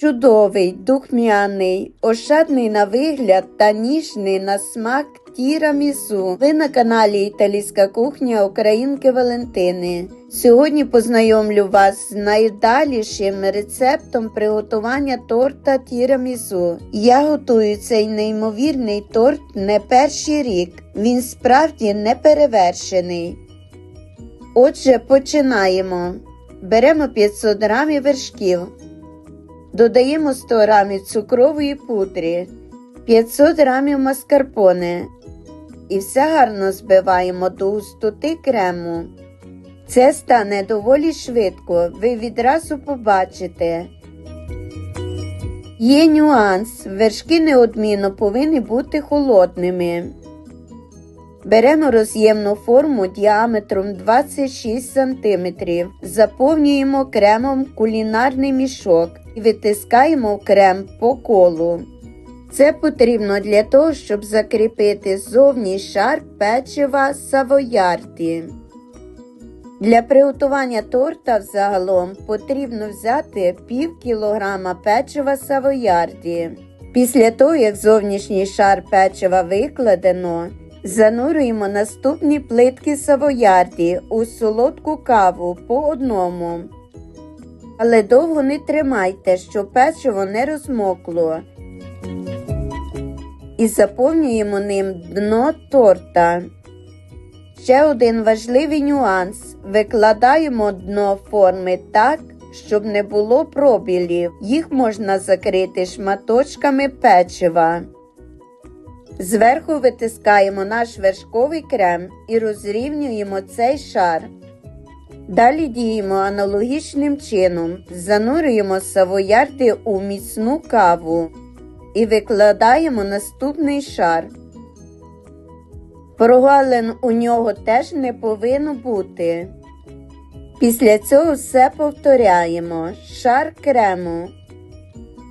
Чудовий, духмяний, ошатний на вигляд та ніжний на смак тірамісу. Ви на каналі Італійська кухня Українки Валентини. Сьогодні познайомлю вас з найдалішим рецептом приготування торта тірамісу. Я готую цей неймовірний торт не перший рік. Він справді не перевершений. Отже, починаємо. Беремо 500 грамів вершків. Додаємо 100 грамів цукрової пудри, 500 грамів маскарпоне і все гарно збиваємо до густоти крему. Це стане доволі швидко, ви відразу побачите. Є нюанс, вершки неодмінно повинні бути холодними. Беремо роз'ємну форму діаметром 26 см, заповнюємо кремом кулінарний мішок і витискаємо крем по колу. Це потрібно для того, щоб закріпити зовній шар печива савоярді. Для приготування торта взагалом потрібно взяти пів кілограма печива савоярді. Після того, як зовнішній шар печива викладено, занурюємо наступні плитки савоярді у солодку каву по одному. Але довго не тримайте, щоб печиво не розмокло. І заповнюємо ним дно торта. Ще один важливий нюанс. Викладаємо дно форми так, щоб не було пробілів. Їх можна закрити шматочками печива. Зверху витискаємо наш вершковий крем і розрівнюємо цей шар. Далі діємо аналогічним чином. Занурюємо савоярди у міцну каву і викладаємо наступний шар. Прогалин у нього теж не повинно бути. Після цього все повторяємо. Шар крему,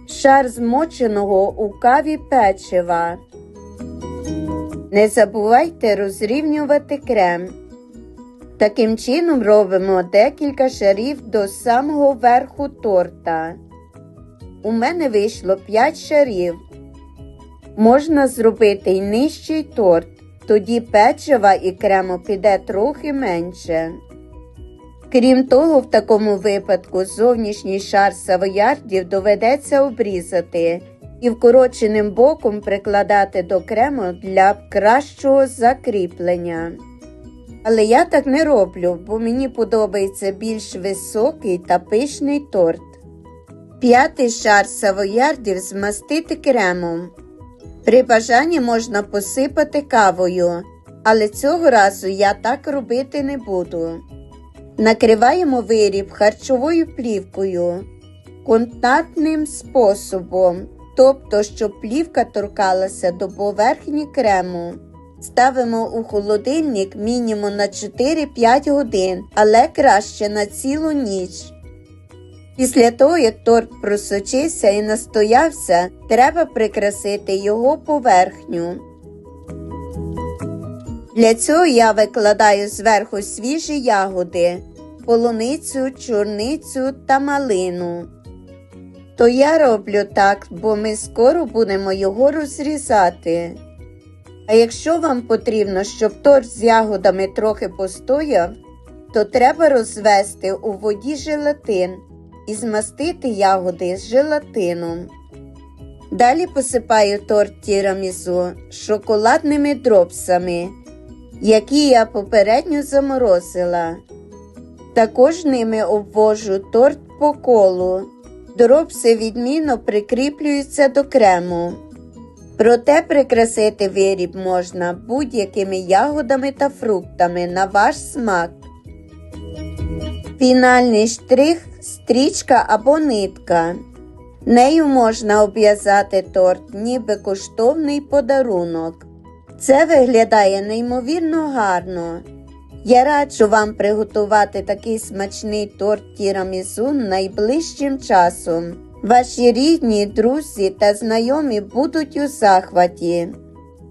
шар змоченого у каві печива. Не забувайте розрівнювати крем. Таким чином робимо декілька шарів до самого верху торта. У мене вийшло 5 шарів. Можна зробити й нижчий торт, тоді печива і крему піде трохи менше. Крім того, в такому випадку зовнішній шар савоярдів доведеться обрізати і вкороченим боком прикладати до крему для кращого закріплення. Але я так не роблю, бо мені подобається більш високий та пишний торт. П'ятий шар савоярдів змастити кремом. При бажанні можна посипати кавою, але цього разу я так робити не буду. Накриваємо виріб харчовою плівкою контактним способом, тобто, щоб плівка торкалася до поверхні крему. Ставимо у холодильник мінімум на 4-5 годин, але краще на цілу ніч. Після того, як торт просочився і настоявся, треба прикрасити його поверхню. Для цього я викладаю зверху свіжі ягоди, полуницю, чорницю та малину. То я роблю так, бо ми скоро будемо його розрізати. А якщо вам потрібно, щоб торт з ягодами трохи постояв, то треба розвести у воді желатин і змастити ягоди з желатином. Далі посипаю торт тірамісу шоколадними дропсами, які я попередньо заморозила. Також ними обвожу торт по колу. Дропси відмінно прикріплюються до крему. Проте прикрасити виріб можна будь-якими ягодами та фруктами на ваш смак. Фінальний штрих стрічка або нитка. Нею можна обв'язати торт, ніби коштовний подарунок. Це виглядає неймовірно гарно. Я раджу вам приготувати такий смачний торт тірамісу найближчим часом. Ваші рідні, друзі та знайомі будуть у захваті.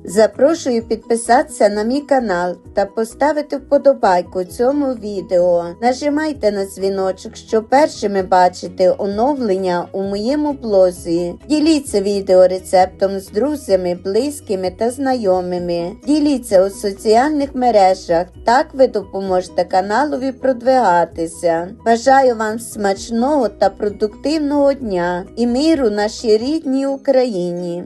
Запрошую підписатися на мій канал та поставити вподобайку цьому відео. Нажимайте на дзвіночок, щоб першими бачити оновлення у моєму блозі. Діліться відео рецептом з друзями, близькими та знайомими. Діліться у соціальних мережах. Так ви допоможете каналові продвигатися. Бажаю вам смачного та продуктивного дня і миру нашій рідній Україні.